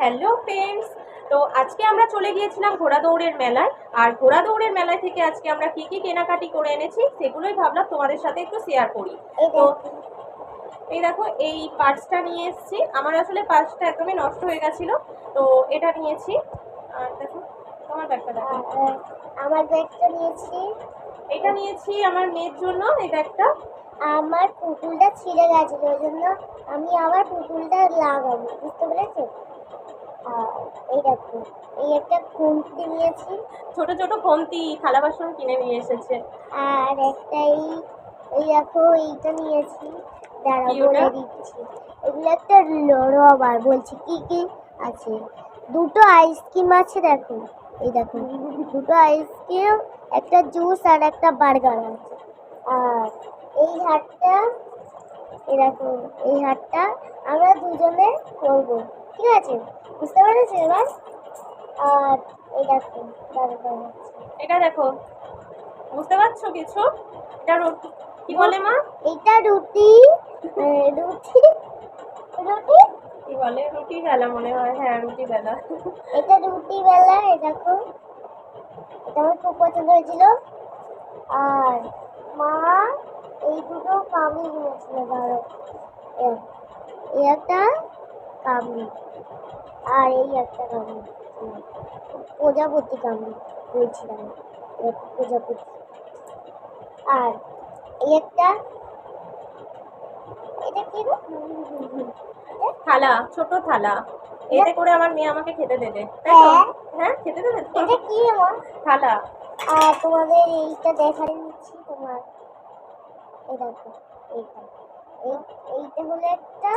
Hello friends তো আজকে আমরা চলে গিয়েছিলাম ঘোড়া দৌড়ের মেলায়। আর ঘোড়া দৌড়ের মেলায় থেকে আজকে আমরা কি কি কেনাকাটি করে এনেছি সেগুলোই ভাবলাম তোমাদের সাথে একটু শেয়ার করি। এই তো দেখো। এই দেখো এই পার্টসটা নিয়ে এসেছি। আমার আসলে পার্টসটা একদমই নষ্ট হয়ে গেছিল তো এটা নিয়েছি। আর দেখো তোমার ব্যাগটা দেখো। আমার ব্যাগটা নিয়েছি। এটা নিয়েছি আমার মেয়ের জন্য এই ব্যাগটা আমার পুতুলটা ছিঁড়ে গেছিল ওই জন্য আমি আমার পুতুলটা লাগাবো বুঝতে পেরেছ? এই দেখো এই একটা খুন্তি নিয়েছি। ছোট ছোট খন্তি থালা বাসন কিনে নিয়ে এসেছে। আর একটা এই এই দেখো এইটা নিয়েছি। দাঁড়া বলে দিচ্ছি। এগুলো একটা রবার বলছি কি কি আছে? দুটো আইসক্রিম আছে দেখো এই দেখো দুটো আইসক্রিম একটা জুস আর একটা বার্গার আছে। আর এই হাটটা এই দেখো এই হাটটা আমরা দুজনে করব ঠিক আছে? বুঝতে পেরেছ এবার? আর এই দেখো এটা দেখো। বুঝতে পারছ কিছু? এটা রুটি। কি বলে মা? এটা রুটি রুটি রুটি? কি বলে? রুটি বেলা মনে হয়। হ্যাঁ রুটি বেলা। এটা রুটি বেলা এই দেখো। এটা আমার খুব পছন্দ হয়েছিল। আর মা এই দুটো কামড়ি কিনেছিল ধরো একটা কামড়ি আর এই একটা কামড়ি প্রজাপতি কামড়ি বলছিলাম। প্রজাপতি। আর এই একটা এটা কি থালা ছোট থালা। এতে করে আমার মেয়ে আমাকে খেতে দেবে। হ্যাঁ। হ্যাঁ খেতে দেবে? এটা কি আমার থালা। আর তোমাদের এইটা দেখাই দিচ্ছি তোমার। দেখো এইটা। এই এইটা হলো একটা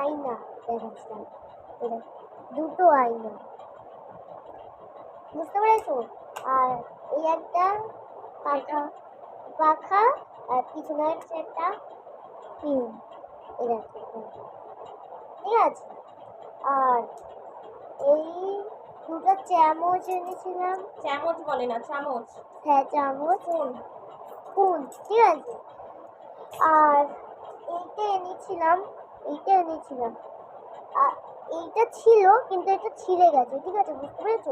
আয়না দেখাচ্ছিলাম এই দুটো আয়না। বুঝতে পেরেছ? আর এই একটা পাখা পাখা আর পিছনে হচ্ছে একটা পিন দেখো ঠিক আছে? আর এই দুটো চামচ এনেছিলাম। চামচ বলে না চামচ। হ্যাঁ চামচ। ফুল ঠিক আছে? আর এইটা এনেছিলাম এইটা এনেছিলাম। আর এইটা ছিল কিন্তু এটা ছিঁড়ে গেছে ঠিক আছে বুঝতে পেরেছ?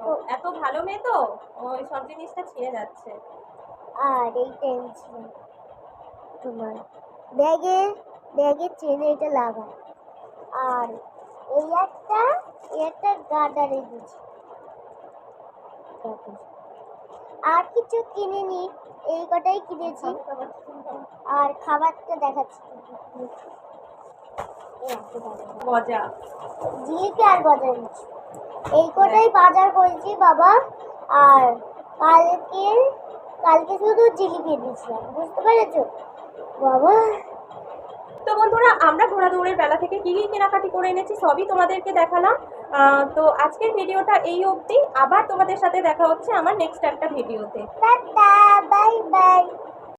ও, এত ভালো মেয়ে তো? ওই সব জিনিসটা ছিঁড়ে যাচ্ছে। আর এইটা এনেছিলাম তোমার ব্যাগে ব্যাগে চেনে এটা লাগা আর এই একটা এই একটা গার্ডার এনেছি আর কিছু কিনে কিনিনি এই কটাই কিনেছি। আর খাবারটা দেখাচ্ছি। গজা জিলিপি আর গজা এনেছি এই কটাই বাজার করেছি বাবা। আর কালকে কালকে শুধু জিলিপি এনেছিলাম বুঝতে পেরেছ? বাবা। তো বন্ধুরা আমরা ঘোড়া দৌড়ের বেলা থেকে কি কি কেনাকাটি করে এনেছি সবই তোমাদেরকে দেখালাম। তো আজকের ভিডিওটা এই অবধি। আবার তোমাদের সাথে দেখা হচ্ছে আমার নেক্সট একটা ভিডিওতে। Bye bye